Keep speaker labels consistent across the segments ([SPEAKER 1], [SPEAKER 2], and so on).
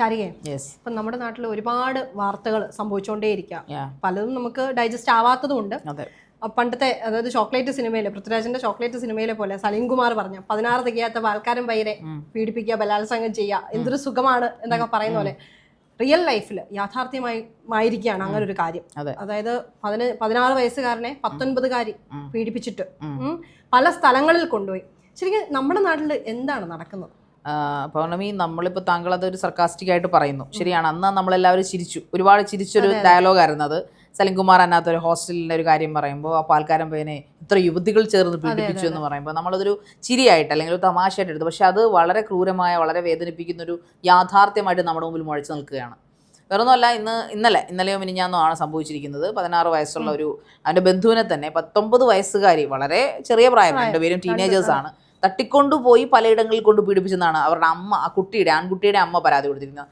[SPEAKER 1] ശാരികേ ഇപ്പൊ നമ്മുടെ നാട്ടിൽ ഒരുപാട് വാർത്തകൾ സംഭവിച്ചുകൊണ്ടേയിരിക്കുക പലതും നമുക്ക് ഡൈജസ്റ്റ് ആവാത്തതുകൊണ്ട് പണ്ടത്തെ അതായത് ചോക്ലേറ്റ് സിനിമയിലെ പൃഥ്വിരാജിന്റെ ചോക്ലേറ്റ് സിനിമയിലെ പോലെ സലീം കുമാർ പറഞ്ഞ പതിനാറ് തികയാത്ത പാൽക്കാരൻ വൈരെ പീഡിപ്പിക്കുക ബലാത്സംഗം ചെയ്യുക എന്തൊരു സുഖമാണ് എന്നൊക്കെ പറയുന്ന പോലെ റിയൽ ലൈഫിൽ യാഥാർത്ഥ്യമായി ആയിരിക്കുകയാണ് അങ്ങനെ ഒരു കാര്യം. അതായത് പതിന പതിനാറ് വയസ്സുകാരനെ പത്തൊൻപതുകാരി. പീഡിപ്പിച്ചിട്ട് പല സ്ഥലങ്ങളിൽ കൊണ്ടുപോയി. ശരിക്കും നമ്മുടെ നാട്ടിൽ എന്താണ് നടക്കുന്നത്?
[SPEAKER 2] പൗർണമി നമ്മളിപ്പോൾ താങ്കൾ അതൊരു സർക്കാസ്റ്റിക് ആയിട്ട് പറയുന്നു. ശരിയാണ്. അന്ന് നമ്മളെല്ലാവരും ചിരിച്ചു. ഒരുപാട് ചിരിച്ചൊരു ഡയലോഗായിരുന്നു അത്. സലിംകുമാർ അന്നാത്ത ഒരു ഹോസ്റ്റലിന്റെ ഒരു കാര്യം പറയുമ്പോൾ ആ പാൽക്കാരൻ പയ്യനെ ഇത്ര യുവതികൾ ചേർന്ന് പീഡിപ്പിച്ചു എന്ന് പറയുമ്പോൾ നമ്മളതൊരു ചിരിയായിട്ട് അല്ലെങ്കിൽ ഒരു തമാശയായിട്ട് എടുത്തു. പക്ഷേ അത് വളരെ ക്രൂരമായ വളരെ വേദനിപ്പിക്കുന്ന ഒരു യാഥാർത്ഥ്യമായിട്ട് നമ്മുടെ മുമ്പിൽ മുഴച്ചു നിൽക്കുകയാണ്. വേറൊന്നുമല്ല ഇന്ന് ഇന്നലെ ഇന്നലെയോ മിനിഞ്ഞാന്നോ ആണ് സംഭവിച്ചിരിക്കുന്നത്. പതിനാറ് വയസ്സുള്ള ഒരു അവന്റെ ബന്ധുവിനെ തന്നെ പത്തൊമ്പത് വയസ്സുകാരി വളരെ ചെറിയ പ്രായം രണ്ടുപേരും ടീനേജേഴ്സാണ്. തട്ടിക്കൊണ്ടുപോയി പലയിടങ്ങളിൽ കൊണ്ട് പീഡിപ്പിച്ചെന്നാണ് അവരുടെ അമ്മ ആ കുട്ടിയുടെ ആൺകുട്ടിയുടെ അമ്മ പരാതി കൊടുത്തിരുന്നത്.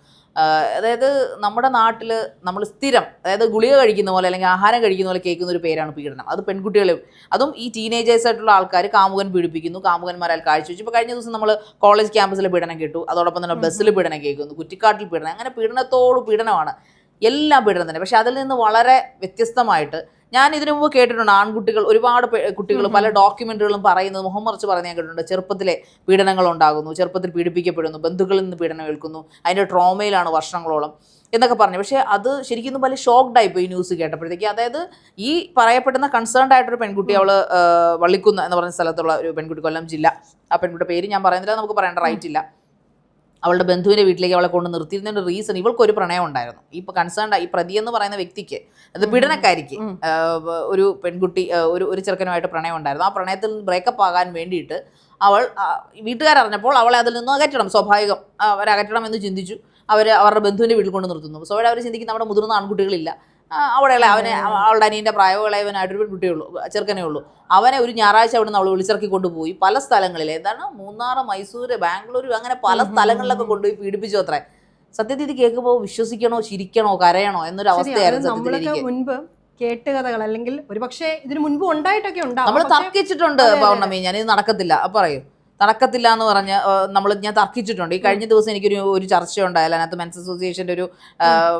[SPEAKER 2] അതായത് നമ്മുടെ നാട്ടിൽ നമ്മൾ സ്ഥിരം അതായത് ഗുളിക കഴിക്കുന്ന പോലെ അല്ലെങ്കിൽ ആഹാരം കഴിക്കുന്ന പോലെ കേൾക്കുന്ന ഒരു പേരാണ് പീഡനം. അത് പെൺകുട്ടികളെ അതും ഈ ടീനേജേഴ്സ് ആയിട്ടുള്ള ആൾക്കാർ കാമുകൻ പീഡിപ്പിക്കുന്നു. കാമുകന്മാരാൽ കാഴ്ചവെച്ചു. ഇപ്പോൾ കഴിഞ്ഞ ദിവസം നമ്മൾ കോളേജ് ക്യാമ്പസിൽ പീഡനം കേട്ടു. അതോടൊപ്പം തന്നെ ബസ്സിൽ പീഡനം കേൾക്കുന്നു. കുറ്റിക്കാട്ടിൽ പീഡനം. അങ്ങനെ പീഡനത്തോട് പീഡനമാണ്. എല്ലാം പീഡനം തന്നെ. പക്ഷേ അതിൽ നിന്ന് വളരെ വ്യത്യസ്തമായിട്ട് ഞാൻ ഇതിനു മുമ്പ് കേട്ടിട്ടുണ്ട് ആൺകുട്ടികൾ ഒരുപാട് കുട്ടികൾ പല ഡോക്യുമെന്റുകളും പറയുന്നത് മുഖം മറിച്ച് പറഞ്ഞ് ഞാൻ കേട്ടിട്ടുണ്ട്. ചെറുപ്പത്തിലെ പീഡനങ്ങൾ ഉണ്ടാകുന്നു. ചെറുപ്പത്തിൽ പീഡിപ്പിക്കപ്പെടുന്നു. ബന്ധുക്കളിൽ നിന്ന് പീഡനം ഏൽക്കുന്നു. അതിന്റെ ട്രോമയിലാണ് വർഷങ്ങളോളം എന്നൊക്കെ പറഞ്ഞു. പക്ഷേ അത് ശരിക്കും വലിയ ഷോക്ക്ഡ് പോയി ന്യൂസ് കേട്ടപ്പോഴത്തേക്ക്. അതായത് ഈ പറയപ്പെടുന്ന കൺസേൺഡ് ആയിട്ടൊരു പെൺകുട്ടി അവൾ വള്ളിക്കുന്ന് എന്ന് പറഞ്ഞ സ്ഥലത്തുള്ള ഒരു പെൺകുട്ടി കൊല്ലം ജില്ല. ആ പെൺകുട്ടിയുടെ പേര് ഞാൻ പറയുന്നില്ല നമുക്ക് പറയേണ്ട റൈറ്റ് ഇല്ല. അവളുടെ ബന്ധുവിന്റെ വീട്ടിലേക്ക് അവളെ കൊണ്ട് നിർത്തിയിരുന്നതിന്റെ റീസൺ ഇവൾക്കൊരു പ്രണയം ഉണ്ടായിരുന്നു. ഈ കൺസേൺഡ് ഈ പ്രതി എന്ന് പറയുന്ന വ്യക്തിക്ക് അത് പീഡനക്കാരിക്ക് ഒരു പെൺകുട്ടി ഒരു ഒരു ചെറുക്കനുമായിട്ട് പ്രണയം ഉണ്ടായിരുന്നു. ആ പ്രണയത്തിൽ നിന്ന് ബ്രേക്കപ്പ് ആകാൻ വേണ്ടിയിട്ട് അവൾ വീട്ടുകാർ അറിഞ്ഞപ്പോൾ അവളെ അതിൽ നിന്ന് അകറ്റണം സ്വാഭാവികം അവരകറ്റണം എന്ന് ചിന്തിച്ചു. അവർ അവരുടെ ബന്ധുവിന്റെ വീട്ടിൽ കൊണ്ട് നിർത്തുന്നു. സോ അവർ ചിന്തിക്കുന്ന അവിടെ മുതിർന്ന ആൺകുട്ടികളില്ല. അവിടെയുള്ള അവനെ അവളുടെ അനിയന്റെ പ്രായമുള്ള ഇവനായിട്ടൊരു കുട്ടിയുള്ളൂ ചെറുക്കനേ ഉള്ളൂ. അവനെ ഒരു ഞായറാഴ്ച അവിടെ നിന്ന് അവൾ വിളിച്ചിറക്കി കൊണ്ടുപോയി. പല സ്ഥലങ്ങളിൽ എന്താണ്? മൂന്നാർ മൈസൂർ ബാംഗ്ലൂർ അങ്ങനെ പല സ്ഥലങ്ങളിലൊക്കെ കൊണ്ടുപോയി പീഡിപ്പിച്ചു അത്രേ. സത്യത്തിൽ ഇത് കേൾക്കുമ്പോൾ വിശ്വസിക്കണോ ചിരിക്കണോ കരയണോ എന്നൊരു അവസ്ഥയായിരുന്നു
[SPEAKER 1] മുൻപ് കേട്ടുകഥകൾ അല്ലെങ്കിൽ ഒരുപക്ഷെ ഇതിനു മുൻപ് ഉണ്ടായിട്ടൊക്കെ ഉണ്ടാവും. നമ്മൾ
[SPEAKER 2] തർക്കിച്ചിട്ടുണ്ട് പൗർണമി ഞാൻ ഇത് നടക്കത്തില്ല പറയൂ. നടക്കത്തില്ല എന്ന് പറഞ്ഞ് നമ്മൾ ഞാൻ തർക്കിച്ചിട്ടുണ്ട്. ഈ കഴിഞ്ഞ ദിവസം എനിക്കൊരു ഒരു ചർച്ച ഉണ്ടായാലും അതിനകത്ത് മെൻസ് അസോസിയേഷന്റെ ഒരു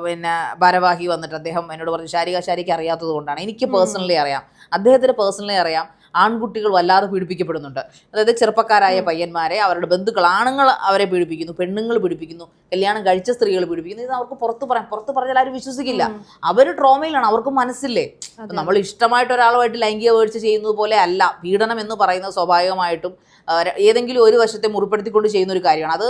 [SPEAKER 2] പിന്നെ ഭാരവാഹി വന്നിട്ട് അദ്ദേഹം എന്നോട് പറഞ്ഞു ശാരിക ശാരിക്ക് അറിയാത്തത് കൊണ്ടാണ്. എനിക്ക് പേഴ്സണലി അറിയാം. അദ്ദേഹത്തിന് പേഴ്സണലി അറിയാം. ആൺകുട്ടികൾ വല്ലാതെ പീഡിപ്പിക്കപ്പെടുന്നുണ്ട്. അതായത് ചെറുപ്പക്കാരായ പയ്യന്മാരെ അവരുടെ ബന്ധുക്കൾ ആണുങ്ങൾ അവരെ പീഡിപ്പിക്കുന്നു പെണ്ണുങ്ങൾ പീഡിപ്പിക്കുന്നു കല്യാണം കഴിച്ച സ്ത്രീകൾ പീഡിപ്പിക്കുന്നു. ഇത് അവർക്ക് പുറത്ത് പറയാം പുറത്ത് പറഞ്ഞാൽ ആരും വിശ്വസിക്കില്ല. അവർ ട്രോമയിലാണ് അവർക്ക് മനസ്സില്ലേ? നമ്മൾ ഇഷ്ടമായിട്ട് ഒരാളുമായിട്ട് ലൈംഗിക വീഴ്ച ചെയ്യുന്നത് പോലെ അല്ല. പീഡനം എന്ന് പറയുന്നത് സ്വാഭാവികമായിട്ടും ഏതെങ്കിലും ഒരു വശത്തെ മുറിപ്പെടുത്തിക്കൊണ്ട് ചെയ്യുന്ന ഒരു കാര്യമാണ്. അത്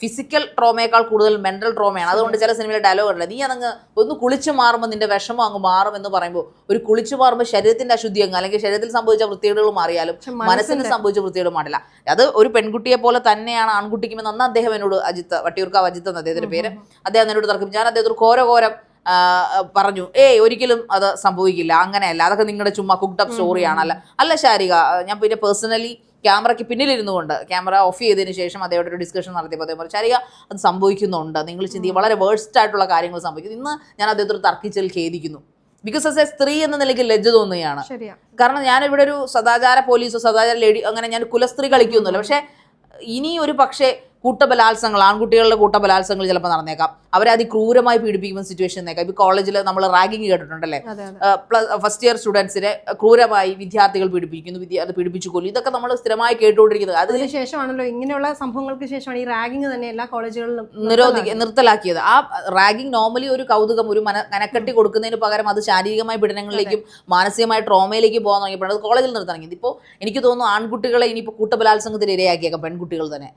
[SPEAKER 2] ഫിസിക്കൽ ട്രോമയേക്കാൾ കൂടുതൽ മെന്റൽ ട്രോമയാണ് അതുകൊണ്ട് ചില സിനിമയിലെ ഡയലോഗ് ഉണ്ട്. നീ അതങ്ങ് ഒന്ന് കുളിച്ചു മാറുമ്പോൾ നിന്റെ വിഷമം അങ്ങ് മാറും എന്ന് പറയുമ്പോൾ ഒരു കുളിച്ചു മാറുമ്പോൾ ശരീരത്തിന്റെ അശുദ്ധി അങ്ങ് അല്ലെങ്കിൽ ശരീരത്തിൽ സംഭവിച്ച വൃത്തികേടുകൾ മാറിയാലും മനസ്സിന് സംഭവിച്ച വൃത്തികേട് മാറില്ല. അത് ഒരു പെൺകുട്ടിയെ പോലെ തന്നെയാണ് ആൺകുട്ടിക്കുമെന്ന് അന്ന് അദ്ദേഹം എന്നോട് അജിത്ത് വട്ടിയൂർക്കാവ് അജിത്ത് എന്ന അദ്ദേഹത്തിന്റെ പേര് അദ്ദേഹം എന്നോട് തർക്കം ഞാൻ അദ്ദേഹത്തിന് ഘോരഘോരം പറഞ്ഞു ഏയ് ഒരിക്കലും അത് സംഭവിക്കില്ല. അങ്ങനെയല്ല. അതൊക്കെ നിങ്ങളുടെ ചുമ്മാ കുക്ഡപ്പ് അപ്പ് സ്റ്റോറിയാണ് അല്ല ശാരിക ഞാൻ പിന്നെ പേഴ്സണലി ക്യാമറയ്ക്ക് പിന്നിലിരുന്നു കൊണ്ട് ക്യാമറ ഓഫ് ചെയ്തതിന് ശേഷം അദ്ദേഹത്തോട് ഒരു ഡിസ്കഷൻ നടത്തിയപ്പോൾ അദ്ദേഹം പറഞ്ഞു ശാരിക അത് സംഭവിക്കുന്നുണ്ട്. നിങ്ങൾ ചിന്തി വളരെ വേഴ്സ്റ്റ് ആയിട്ടുള്ള കാര്യങ്ങൾ സംഭവിക്കുന്നു. ഇന്ന് ഞാൻ അദ്ദേഹത്തോട് തർക്കിച്ചൽ ഖേദിക്കുന്നു. ബിക്കോസ് ആസ് എ സ്ത്രീ എന്ന നിലയ്ക്ക് ലജ്ജ തോന്നുകയാണ്. കാരണം ഞാൻ ഇവിടെ ഒരു സദാചാര പോലീസോ സദാചാര ലേഡി അങ്ങനെ ഞാൻ കുലസ്ത്രീ കളിക്കൊന്നുമില്ല പക്ഷെ ഇനി ഒരു പക്ഷേ കൂട്ടബലാത്സംഗങ്ങൾ ആൺകുട്ടികളുടെ കൂട്ടബലാത്സംഗങ്ങൾ ചിലപ്പോൾ നടന്നേക്കാം. അവരെ അതിക്രൂരമായി പീഡിപ്പിക്കുന്ന സിറ്റുവേഷൻ നേക്കാം ഇപ്പോൾ കോളേജിൽ നമ്മൾ റാഗിങ് കേട്ടിട്ടുണ്ടല്ലേ?
[SPEAKER 1] പ്ലസ്
[SPEAKER 2] ഫസ്റ്റ് ഇയർ സ്റ്റുഡൻസിനെ ക്രൂരമായി വിദ്യാർത്ഥികൾ പീഡിപ്പിക്കുന്നു വിദ്യാർത്ഥി അത് പീഡിപ്പിച്ചു കൊല്ലും. ഇതൊക്കെ നമ്മൾ സ്ഥിരമായി കേട്ടുകൊണ്ടിരിക്കുന്നത്. അതിനുശേഷമാണല്ലോ
[SPEAKER 1] അതിന് ശേഷമാണല്ലോ ഇങ്ങനെയുള്ള സംഭവങ്ങൾക്ക് ശേഷമാണ് ഈ റാഗിങ് തന്നെ എല്ലാ കോളേജുകളിലും
[SPEAKER 2] നിരോധിക്ക നിർത്തലാക്കിയത്. ആ റാഗിങ് നോർമലി ഒരു കൗതുകം ഒരു മന കനക്കെട്ടി കൊടുക്കുന്നതിന് പകരം അത് ശാരീരികമായ പീഡനങ്ങളിലേക്കും മാനസികമായ ട്രോമയിലേക്കും പോകാൻ തുടങ്ങിയപ്പോഴാണ് അത് കോളേജിൽ നിർത്തണമെങ്കിൽ ഇപ്പോൾ എനിക്ക് തോന്നുന്നു ആൺകുട്ടികളെ ഇനിയിപ്പോൾ കൂട്ടബലാത്സംഗത്തിന് ഇരയാക്കിയേക്കാം പെൺകുട്ടികൾ തന്നെ.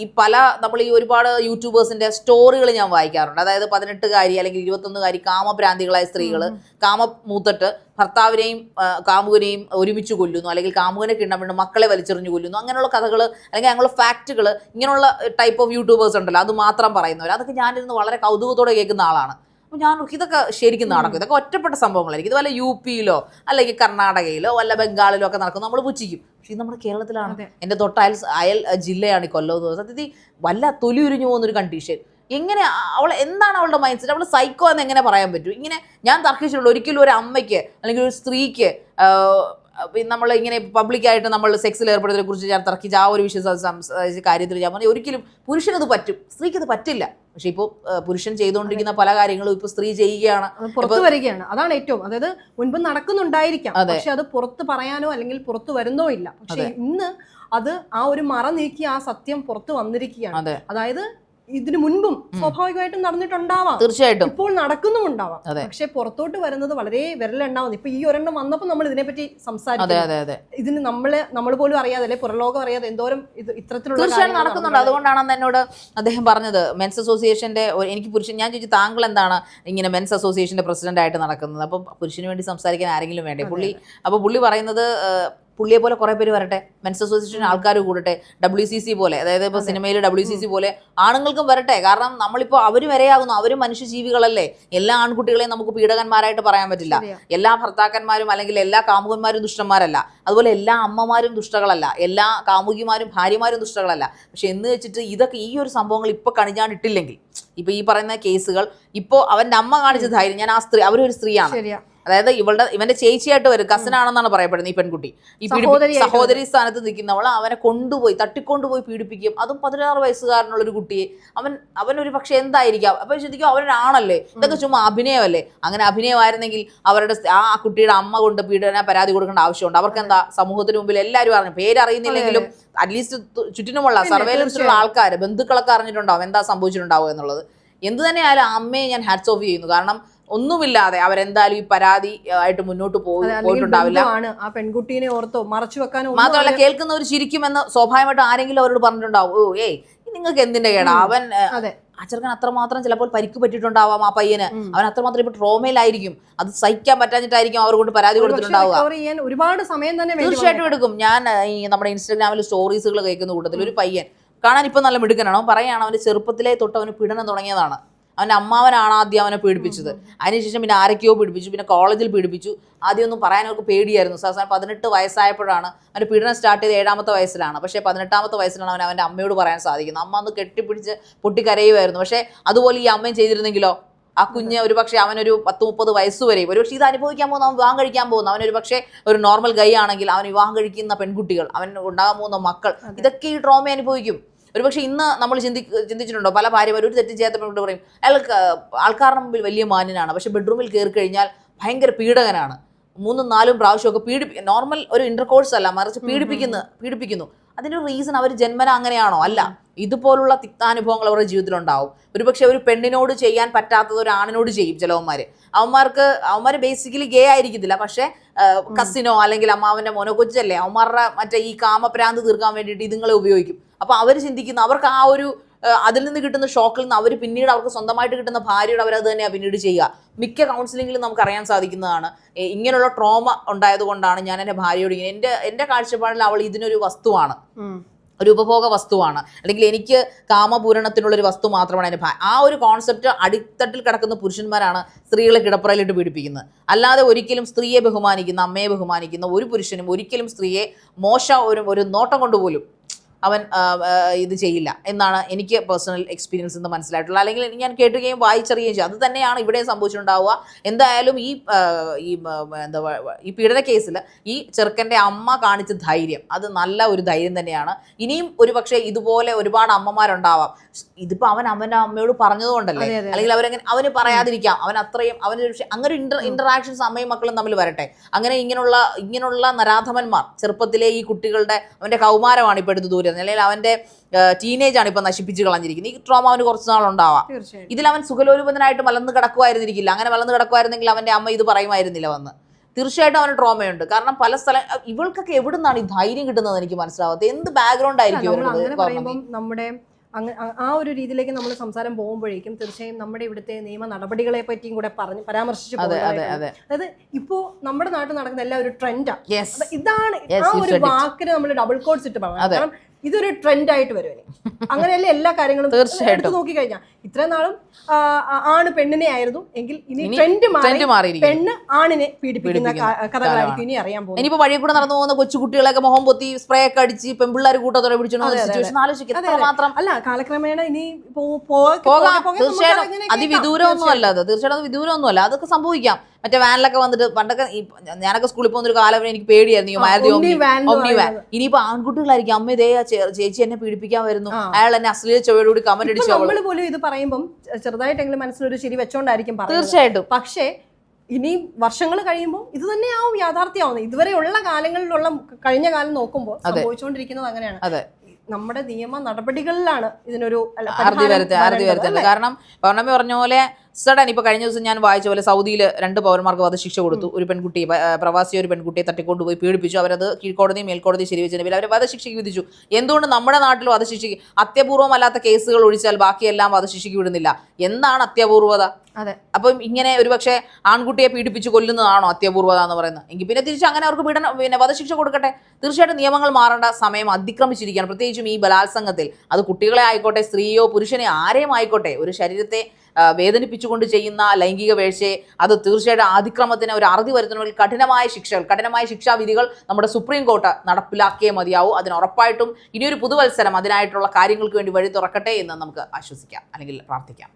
[SPEAKER 2] ഈ പല നമ്മൾ ഈ ഒരുപാട് യൂട്യൂബേഴ്സിന്റെ സ്റ്റോറികൾ ഞാൻ വായിക്കാറുണ്ട്. അതായത് പതിനെട്ടുകാരി അല്ലെങ്കിൽ ഇരുപത്തൊന്നുകാരി കാമഭ്രാന്തികളായ സ്ത്രീകൾ കാമ മൂത്തിട്ട് ഭർത്താവിനെയും കാമുകനെയും ഒരുമിച്ച് കൊല്ലുന്നു. അല്ലെങ്കിൽ കാമുകനെ കിണ്ണപ്പെട്ട് മക്കളെ വലിച്ചെറിഞ്ഞു കൊല്ലുന്നു. അങ്ങനെയുള്ള കഥകൾ അല്ലെങ്കിൽ അങ്ങനെയുള്ള ഫാക്റ്റുകൾ ഇങ്ങനെയുള്ള ടൈപ്പ് ഓഫ് യൂട്യൂബേഴ്സ് ഉണ്ടല്ലോ. അത് മാത്രം പറയുന്നവർ അതൊക്കെ ഞാനിരുന്ന് വളരെ കൗതുകത്തോടെ കേൾക്കുന്ന ആളാണ്. അപ്പോൾ ഞാൻ ഇതൊക്കെ ശരിക്കും നടക്കും. ഇതൊക്കെ ഒറ്റപ്പെട്ട സംഭവങ്ങളായിരിക്കും. ഇത് വല്ല യു പിയിലോ അല്ലെങ്കിൽ കർണാടകയിലോ വല്ല ബംഗാളിലോ ഒക്കെ നടക്കും. നമ്മൾ പുച്ഛിക്കും. പക്ഷേ ഇത് നമ്മുടെ കേരളത്തിലാണ്. എന്റെ തൊട്ട് അയൽ അയൽ ജില്ലയാണ് ഈ കൊല്ലം എന്ന് പറയുന്നത്. സത്യത്തിൽ വല്ല തൊലി ഉരിഞ്ഞു പോകുന്നൊരു കണ്ടീഷൻ എങ്ങനെ അവൾ എന്താണ് അവളുടെ മൈൻഡ് സെറ്റ് അവൾ സൈക്കോ എന്ന് എങ്ങനെ പറയാൻ പറ്റും? ഇങ്ങനെ ഞാൻ തർക്കിച്ചിട്ടുള്ളൂ ഒരിക്കലും ഒരു അമ്മയ്ക്ക് അല്ലെങ്കിൽ ഒരു സ്ത്രീക്ക് നമ്മൾ ഇങ്ങനെ പബ്ലിക്കായിട്ട് നമ്മൾ സെക്സിൽ ഏർപ്പെടുന്നതിനെ കുറിച്ച് ഞാൻ തർക്കിച്ച് ആ ഒരു വിഷയം സംസാരിച്ച കാര്യത്തിൽ ഞാൻ പറഞ്ഞു. ഒരിക്കലും പുരുഷനത് പറ്റും. സ്ത്രീക്ക് അത് പറ്റില്ല. പക്ഷെ ഇപ്പോൾ പുരുഷൻ ചെയ്തുകൊണ്ടിരിക്കുന്ന പല കാര്യങ്ങളും ഇപ്പോൾ സ്ത്രീ ചെയ്യുകയാണ്.
[SPEAKER 1] പുറത്തു വരികയാണ്. അതാണ് ഏറ്റവും. അതായത് മുൻപ് നടക്കുന്നുണ്ടായിരിക്കാം. പക്ഷെ അത് പുറത്ത് പറയാനോ അല്ലെങ്കിൽ പുറത്തു വരുന്നോ ഇല്ല. പക്ഷെ ഇന്ന് അത് ആ ഒരു മറ നീക്കി ആ സത്യം പുറത്തു വന്നിരിക്കുകയാണ്. അതായത് ഇതിനു മുൻപും സ്വാഭാവികമായിട്ടും നടന്നിട്ടുണ്ടാവാം.
[SPEAKER 2] തീർച്ചയായിട്ടും.
[SPEAKER 1] ഇപ്പോൾ നടക്കുന്നും
[SPEAKER 2] ഉണ്ടാവാം
[SPEAKER 1] പക്ഷെ പുറത്തോട്ട് വരുന്നത് വളരെ വിരലുണ്ടാവുന്നു ഇപ്പൊ ഈ ഒരെണ്ണം വന്നപ്പോൾ നമ്മൾ ഇതിനെപ്പറ്റി
[SPEAKER 2] പറ്റി
[SPEAKER 1] സംസാരിക്കും ഇതിന് നമ്മൾ നമ്മൾ പോലും അറിയാതെ അല്ലെ പുറലോകം അറിയാതെ എന്തോരം ഇത് ഇത്തരത്തിലുള്ള
[SPEAKER 2] തീർച്ചയായും നടക്കുന്നുണ്ട്. അതുകൊണ്ടാണ് എന്നോട് അദ്ദേഹം പറഞ്ഞത് മെൻസ് അസോസിയേഷന്റെ എനിക്ക് പുരുഷൻ ഞാൻ ചോദിച്ചു താങ്കൾ എന്താണ് ഇങ്ങനെ മെൻസ് അസോസിയേഷന്റെ പ്രസിഡന്റ് ആയിട്ട് നടക്കുന്നത്? അപ്പൊ പുരുഷന് വേണ്ടി സംസാരിക്കാൻ ആരെങ്കിലും വേണ്ടേ? പുള്ളി അപ്പൊ പുള്ളി പറയുന്നത് പുള്ളിയെ പോലെ കുറെ പേര് വരട്ടെ. മെൻസ് അസോസിയേഷൻ ആൾക്കാർ കൂടട്ടെ. ഡബ്ല്യു സി സി പോലെ അതായത് ഇപ്പോൾ സിനിമയിൽ ഡബ്ല്യു സി സി പോലെ ആണുങ്ങൾക്കും വരട്ടെ. കാരണം നമ്മളിപ്പോൾ അവരും വരെയാകുന്നു അവരും മനുഷ്യജീവികളല്ലേ. എല്ലാ ആൺകുട്ടികളെയും നമുക്ക് പീഡകന്മാരായിട്ട് പറയാൻ പറ്റില്ല. എല്ലാ ഭർത്താക്കന്മാരും അല്ലെങ്കിൽ എല്ലാ കാമുകന്മാരും ദുഷ്ടന്മാരല്ല. അതുപോലെ എല്ലാ അമ്മമാരും ദുഷ്ടകളല്ല. എല്ലാ കാമുകിമാരും ഭാര്യമാരും ദുഷ്ടകളല്ല. പക്ഷെ എന്ന് വെച്ചിട്ട് ഇതൊക്കെ ഈ ഒരു സംഭവങ്ങൾ ഇപ്പൊ കണിഞ്ഞാണ്ടിട്ടില്ലെങ്കിൽ ഇപ്പൊ ഈ പറയുന്ന കേസുകൾ ഇപ്പോ അവന്റെ അമ്മ കാണിച്ച ധൈര്യം ഞാൻ ആ സ്ത്രീ അവരൊരു സ്ത്രീയാണ്. അതായത് ഇവളുടെ ഇവന്റെ ചേച്ചിയായിട്ട് വരും. കസൻ ആണെന്നാണ് പറയപ്പെടുന്നത് ഈ പെൺകുട്ടി. ഈ പീഡിപ്പി- സഹോദരി സ്ഥാനത്ത് നിൽക്കുന്നവൾ അവനെ കൊണ്ടുപോയി തട്ടിക്കൊണ്ടുപോയി പീഡിപ്പിക്കും. അതും പതിനാറ് വയസ്സുകാരനുള്ള ഒരു കുട്ടിയെ. അവൻ അവൻ ഒരു പക്ഷെ എന്തായിരിക്കാം? അപ്പൊ ശരിക്കും അവനൊരാണല്ലേ? ഇതൊക്കെ ചുമ്മാ അഭിനയമല്ലേ? അങ്ങനെ അഭിനയമായിരുന്നെങ്കിൽ അവരുടെ ആ കുട്ടിയുടെ അമ്മ കൊണ്ട് പീഡന പരാതി കൊടുക്കേണ്ട ആവശ്യമുണ്ട്. അവർക്ക് എന്താ? സമൂഹത്തിന് മുമ്പിൽ എല്ലാവരും അറിഞ്ഞു. പേരറിയുന്നില്ലെങ്കിലും അറ്റ്ലീസ്റ്റ് ചുറ്റിനുമുള്ള സർവേലൻസിലുള്ള ആൾക്കാർ ബന്ധുക്കളൊക്കെ അറിഞ്ഞിട്ടുണ്ടാവും എന്താ സംഭവിച്ചിട്ടുണ്ടാവുക എന്നുള്ളത്. എന്ത് തന്നെയായാലും അമ്മയെ ഞാൻ ഹാറ്റ്സ് ഓഫ് ചെയ്യുന്നു. കാരണം ഒന്നുമില്ലാതെ അവരെന്തായാലും ഈ പരാതി ആയിട്ട് മുന്നോട്ട് പോയിട്ടുണ്ടാവില്ല.
[SPEAKER 1] ആ പെൺകുട്ടീനെ ഓർത്തോ മറച്ചു വെക്കാനോ
[SPEAKER 2] മാത്രമല്ല കേൾക്കുന്നവർ ചിരിക്കുമെന്ന് സ്വാഭാവികമായിട്ടും ആരെങ്കിലും അവരോട് പറഞ്ഞിട്ടുണ്ടാവും. ഓ ഏയ് നിങ്ങൾക്ക് എന്തിന്റെ കേടാ? അവൻ ആ ചെറുക്കൻ അത്രമാത്രം ചിലപ്പോൾ പരിക്ക് പറ്റിയിട്ടുണ്ടാവാം ആ പയ്യന്. അവൻ അത്രമാത്രം ഇപ്പൊ ട്രോമയിലായിരിക്കും. അത് സഹിക്കാൻ പറ്റാഞ്ഞിട്ടായിരിക്കും അവർ കൊണ്ട് പരാതി കൊടുത്തിട്ടുണ്ടാവുക.
[SPEAKER 1] ഒരുപാട് സമയം തന്നെ
[SPEAKER 2] തീർച്ചയായിട്ടും എടുക്കും. ഞാൻ ഈ നമ്മുടെ ഇൻസ്റ്റാഗ്രാമിൽ സ്റ്റോറീസുകൾ കേൾക്കുന്ന കൂട്ടത്തിൽ ഒരു പയ്യൻ കാണാൻ ഇപ്പൊ നല്ല മിടുക്കനാണ്. അവൻ അവന്റെ ചെറുപ്പത്തിലേ തൊട്ട് അവന് പീഡനം തുടങ്ങിയതാണ്. അവന്റെ അമ്മാവനാണ് ആദ്യം അവനെ പീഡിപ്പിച്ചത് അതിനുശേഷം പിന്നെ ആരൊക്കെയോ പീഡിപ്പിച്ചു പിന്നെ കോളേജിൽ പീഡിപ്പിച്ചു ആദ്യം ഒന്നും പറയാൻ അവർക്ക് പേടിയായിരുന്നു. അവസാനം പതിനെട്ട് വയസ്സായപ്പോഴാണ് അവന്റെ പീഡനം സ്റ്റാർട്ട് ചെയ്ത് ഏഴാമത്തെ വയസ്സിലാണ്. പക്ഷേ പതിനെട്ടാമത്തെ വയസ്സിലാണ് അവൻ അവന്റെ അമ്മയോട് പറയാൻ സാധിക്കുന്നത്. അമ്മ അന്ന് കെട്ടിപ്പിടിച്ച് പൊട്ടിക്കരയുമായിരുന്നു. പക്ഷേ അതുപോലെ ഈ അമ്മയും ചെയ്തിരുന്നെങ്കിലോ? ആ കുഞ്ഞ് ഒരു പക്ഷേ അവനൊരു പത്ത് മുപ്പത് വയസ്സ് വരെ ഒരു പക്ഷേ ഇത് അനുഭവിക്കാൻ പോകുന്ന അവൻ വിവാഹം കഴിക്കാൻ പോകുന്നു അവനൊരു പക്ഷേ ഒരു നോർമൽ ഗൈ ആണെങ്കിൽ അവൻ വിവാഹം കഴിക്കുന്ന പെൺകുട്ടികൾ അവൻ ഉണ്ടാകാൻ പോകുന്ന മക്കൾ ഇതൊക്കെ ഈ ട്രോമ അനുഭവിക്കും. ഒരുപക്ഷെ ഇന്ന് നമ്മൾ ചിന്തി ചിന്തിച്ചിട്ടുണ്ടോ? പല ഭാര്യമാർ ഒരു തെറ്റ് ചെയ്യാത്ത പെൺകുട്ടി പറയും അയാൾക്ക് ആൾക്കാരുടെ മുമ്പിൽ വലിയ മാന്യനാണ്. പക്ഷേ ബെഡ്റൂമിൽ കയറി കഴിഞ്ഞാൽ ഭയങ്കര പീഡകനാണ്. മൂന്നും നാലും പ്രാവശ്യമൊക്കെ പീഡിപ്പി നോർമൽ ഒരു ഇന്റർകോഴ്സ് അല്ല മറിച്ച് പീഡിപ്പിക്കുന്നു പീഡിപ്പിക്കുന്നു. ഒരു റീസൺ അവർ ജന്മന അങ്ങനെയാണോ? അല്ല. ഇതുപോലുള്ള തിക്താനുഭവങ്ങൾ അവരുടെ ജീവിതത്തിലുണ്ടാവും ഒരുപക്ഷെ ഒരു പെണ്ണിനോട് ചെയ്യാൻ പറ്റാത്തത് ഒരു ആണിനോട് ചെയ്യും ചിലവന്മാർ അവന്മാർക്ക് അവന്മാർ ബേസിക്കലി ഗേ ആയിരിക്കത്തില്ല. പക്ഷെ കസിനോ അല്ലെങ്കിൽ അമ്മാവന്റെ മോനോ കൊച്ചല്ലേ അവന്മാരുടെ മറ്റേ ഈ കാമപ്രാന്ത് തീർക്കാൻ വേണ്ടിയിട്ട് ഇതുങ്ങളെ ഉപയോഗിക്കും. അപ്പൊ അവർ ചിന്തിക്കുന്ന അവർക്ക് ആ ഒരു അതിൽ നിന്ന് കിട്ടുന്ന ഷോക്കിൽ നിന്ന് അവർ പിന്നീട് അവർക്ക് സ്വന്തമായിട്ട് കിട്ടുന്ന ഭാര്യയുടെ അവർ അത് തന്നെയാണ് പിന്നീട് ചെയ്യുക. മിക്ക കൗൺസിലിംഗിലും നമുക്ക് അറിയാൻ സാധിക്കുന്നതാണ്. ഇങ്ങനെയുള്ള ട്രോമ ഉണ്ടായത് കൊണ്ടാണ് ഞാൻ എന്റെ ഭാര്യയോട് ഇങ്ങനെ എന്റെ എന്റെ കാഴ്ചപ്പാടിൽ അവൾ ഇതിനൊരു വസ്തുവാണ്. ഒരു ഉപഭോഗ വസ്തുവാണ്. അല്ലെങ്കിൽ എനിക്ക് കാമപൂരണത്തിനുള്ളൊരു വസ്തു മാത്രമാണ് എന്റെ ആ ഒരു കോൺസെപ്റ്റ് അടിത്തട്ടിൽ കിടക്കുന്ന പുരുഷന്മാരാണ് സ്ത്രീകളെ കിടപ്പറയിലിട്ട് പീഡിപ്പിക്കുന്നത്. അല്ലാതെ ഒരിക്കലും സ്ത്രീയെ ബഹുമാനിക്കുന്ന അമ്മയെ ബഹുമാനിക്കുന്ന ഒരു പുരുഷനും ഒരിക്കലും സ്ത്രീയെ മോശ ഒരു ഒരു നോട്ടം കൊണ്ടുപോലും അവൻ ഇത് ചെയ്യില്ല എന്നാണ് എനിക്ക് പേഴ്സണൽ എക്സ്പീരിയൻസ് എന്ന് മനസ്സിലായിട്ടുള്ളത്. അല്ലെങ്കിൽ ഞാൻ കേട്ടുകയും വായിച്ചറിയുകയും ചെയ്യും. അത് തന്നെയാണ് ഇവിടെ സംഭവിച്ചിട്ടുണ്ടാവുക. എന്തായാലും ഈ ഈ എന്താ ഈ പീഡന കേസിൽ ഈ ചെറുക്കന്റെ അമ്മ കാണിച്ച ധൈര്യം അത് നല്ല ഒരു ധൈര്യം തന്നെയാണ്. ഇനിയും ഒരു പക്ഷേ ഇതുപോലെ ഒരുപാട് അമ്മമാരുണ്ടാവാം. ഇതിപ്പോൾ അവൻ അവന്റെ അമ്മയോട് പറഞ്ഞതുകൊണ്ടല്ലേ. അല്ലെങ്കിൽ അവരങ്ങനെ അവന് പറയാതിരിക്കാം. അവൻ അത്രയും അവന് അങ്ങനെ ഇന്റർ ഇന്ററാക്ഷൻസ് അമ്മയും മക്കളും തമ്മിൽ വരട്ടെ. അങ്ങനെ ഇങ്ങനെയുള്ള ഇങ്ങനെയുള്ള നരാധമന്മാർ ചെറുപ്പത്തിലെ ഈ കുട്ടികളുടെ അവന്റെ കൗമാരമാണ് ഇപ്പോഴത്തെ എടുത്ത് ദൂരം അല്ലെങ്കിൽ അവന്റെ ടീനേജ് ആണ് ഇപ്പൊ നശിപ്പിച്ച് കളഞ്ഞിരിക്കുന്നത്. ഈ ട്രോമ അവന് കുറച്ച് നാളുണ്ടാവാം. ഇതിൽ അവൻ സുഖലോലുപതനായിട്ട് മലന്ന് കിടക്കുമായിരുന്നിരിക്കില്ല. അങ്ങനെ മലന്ന് കിടക്കുമായിരുന്നെങ്കിൽ അവന്റെ അമ്മ ഇത് പറയുമായിരുന്നില്ല വന്ന്. തീർച്ചയായിട്ടും അവന് ട്രോമയുണ്ട് കാരണം പല സ്ഥലം ഇവൾക്കൊക്കെ എവിടുന്നാണ് ഈ ധൈര്യം കിട്ടുന്നത് എനിക്ക് മനസ്സിലാവാത്തത്? എന്ത് ബാക്ക്ഗ്രൗണ്ട് ആയിരിക്കും
[SPEAKER 1] നമ്മുടെ ആ- ഒരു രീതിയിലേക്ക് നമ്മൾ സംസാരം പോകുമ്പോഴേക്കും തീർച്ചയായും നമ്മുടെ ഇവിടുത്തെ നിയമ നടപടികളെ പറ്റിയും കൂടെ പറഞ്ഞ് പരാമർശിച്ച്
[SPEAKER 2] അതെ അതെ അതെ.
[SPEAKER 1] അതായത് ഇപ്പോ നമ്മുടെ നാട്ടിൽ നടക്കുന്ന എല്ലാ ഒരു ട്രെൻഡാണ് ഇതാണ് ആ ഒരു വാക്കിന് നമ്മൾ ഡബിൾ കോഡ്സ് ഇട്ട്
[SPEAKER 2] പറഞ്ഞത്
[SPEAKER 1] കാരണം ഇതൊരു ട്രെൻഡ് ആയിട്ട് വരും ഇനി. അങ്ങനെയല്ലേ എല്ലാ കാര്യങ്ങളും
[SPEAKER 2] തീർച്ചയായിട്ടും.
[SPEAKER 1] നോക്കി കഴിഞ്ഞാൽ ഇത്രയും നാളും ആണ് പെണ്ണിനെ ആയിരുന്നു. എങ്കിൽ ഇനി ട്രെൻഡ് മാറി പെണ്ണ് ആണിനെ പീഡിപ്പിക്കുന്ന കഥകളായിരിക്കും ഇനി അറിയാൻ പോകും
[SPEAKER 2] ഇനിയിപ്പോ വഴി കൂടെ നടന്നു പോകുന്ന കൊച്ചുകുട്ടികളൊക്കെ മുഖം പൊത്തി സ്പ്രേ ഒക്കെ അടിച്ച് പെൺപിള്ളേർ കൂട്ടത്തോടെ പിടിച്ചോണ്ട് മാത്രം
[SPEAKER 1] അല്ല കാലക്രമേണ ഇനി പോകെ-
[SPEAKER 2] തീർച്ചയായിട്ടും. അതിവിദൂരമൊന്നും. അല്ല അത് തീർച്ചയായിട്ടും അത്. വിദൂരമൊന്നും അല്ല അതൊക്കെ സംഭവിക്കാം. മറ്റേ വാനിലൊക്കെ വന്നിട്ട് പണ്ടൊക്കെ ഞാനൊക്കെ സ്കൂളിൽ പോകുന്ന ഒരു കാലം എനിക്ക് പേടിയായിരുന്നു. മാരുതി ഓംനി വാൻ ഇനിയിപ്പോ ആൺകുട്ടികളായിരിക്കും. അമ്മ ഇതേ ചേച്ചി എന്നെ പീഡിപ്പിക്കാൻ വരുന്നു. അയാൾ എന്നെ അശ്ലീല ചൊവ്വയോടുകൂടി കമന്റ് അടിച്ചു
[SPEAKER 1] നമ്മൾ പോലും ഇത് പറയുമ്പോൾ ചെറുതായിട്ടെങ്കിലും മനസ്സിലൊരു ശരി വെച്ചോണ്ടായിരിക്കും
[SPEAKER 2] തീർച്ചയായിട്ടും.
[SPEAKER 1] പക്ഷേ ഇനി വർഷങ്ങൾ കഴിയുമ്പോൾ ഇത് തന്നെയാവും യാഥാർത്ഥ്യമാവുന്നത്. ഇതുവരെയുള്ള കാലങ്ങളിലുള്ള കഴിഞ്ഞ കാലം നോക്കുമ്പോൾ സംഭവിച്ചുകൊണ്ടിരിക്കുന്നത് അങ്ങനെയാണ്.
[SPEAKER 2] അതെ.
[SPEAKER 1] നമ്മുടെ നിയമ നടപടികളിലാണ് ഇതിനൊരു?
[SPEAKER 2] കാരണം പൗർണമി പറഞ്ഞ പോലെ സഡൻ ഇപ്പോൾ കഴിഞ്ഞ ദിവസം ഞാൻ വായിച്ച പോലെ സൗദിയിൽ രണ്ട് പൗരന്മാർക്ക് വധശിക്ഷ കൊടുത്തു. ഒരു പെൺകുട്ടി പ്രവാസിയെ ഒരു പെൺകുട്ടിയെ തട്ടിക്കൊണ്ടുപോയി പീഡിപ്പിച്ചു. അവരത് കീഴ്ക്കോടതി മേൽക്കോടതി ശരിവെച്ചതിന് പേരിൽ അവരെ വധശിക്ഷയ്ക്ക് വിധിച്ചു. എന്തുകൊണ്ട് നമ്മുടെ നാട്ടിൽ വധശിക്ഷയ്ക്ക് അത്യപൂർവമല്ലാത്ത കേസുകൾ ഒഴിച്ചാൽ ബാക്കിയെല്ലാം വധശിക്ഷയ്ക്ക് വിടുന്നില്ല? എന്താണ് അത്യപൂർവത?
[SPEAKER 1] അതെ.
[SPEAKER 2] അപ്പം ഇങ്ങനെ ഒരുപക്ഷെ ആൺകുട്ടിയെ പീഡിപ്പിച്ച് കൊല്ലുന്നതാണോ അത്യപൂർവത എന്ന് പറയുന്നത്? എങ്കിൽ പിന്നെ തിരിച്ച് അങ്ങനെ അവർക്ക് പീഡന പിന്നെ വധശിക്ഷ കൊടുക്കട്ടെ. തീർച്ചയായിട്ടും നിയമങ്ങൾ മാറേണ്ട സമയം അതിക്രമിച്ചിരിക്കുകയാണ്. പ്രത്യേകിച്ചും ഈ ബലാത്സംഗത്തിൽ. അത് കുട്ടികളെ ആയിക്കോട്ടെ സ്ത്രീയോ പുരുഷനെ ആരെയും ആയിക്കോട്ടെ ഒരു ശരീരത്തെ വേദനിപ്പിച്ചുകൊണ്ട് ചെയ്യുന്ന ലൈംഗിക വേഴ്ചയെ അത് തീർച്ചയായിട്ടും അതിക്രമത്തിന് ഒരു അറുതി വരുത്തണമെങ്കിൽ കഠിനമായ ശിക്ഷകൾ കഠിനമായ ശിക്ഷാവിധികൾ നമ്മുടെ സുപ്രീം കോർട്ട് നടപ്പിലാക്കിയേ മതിയാവൂ. അതിന് ഉറപ്പായിട്ടും ഇനിയൊരു പുതുവത്സരം അതിനായിട്ടുള്ള കാര്യങ്ങൾക്ക് വേണ്ടി വഴി തുറക്കട്ടെ എന്ന് നമുക്ക് ആശ്വസിക്കാം അല്ലെങ്കിൽ പ്രാർത്ഥിക്കാം.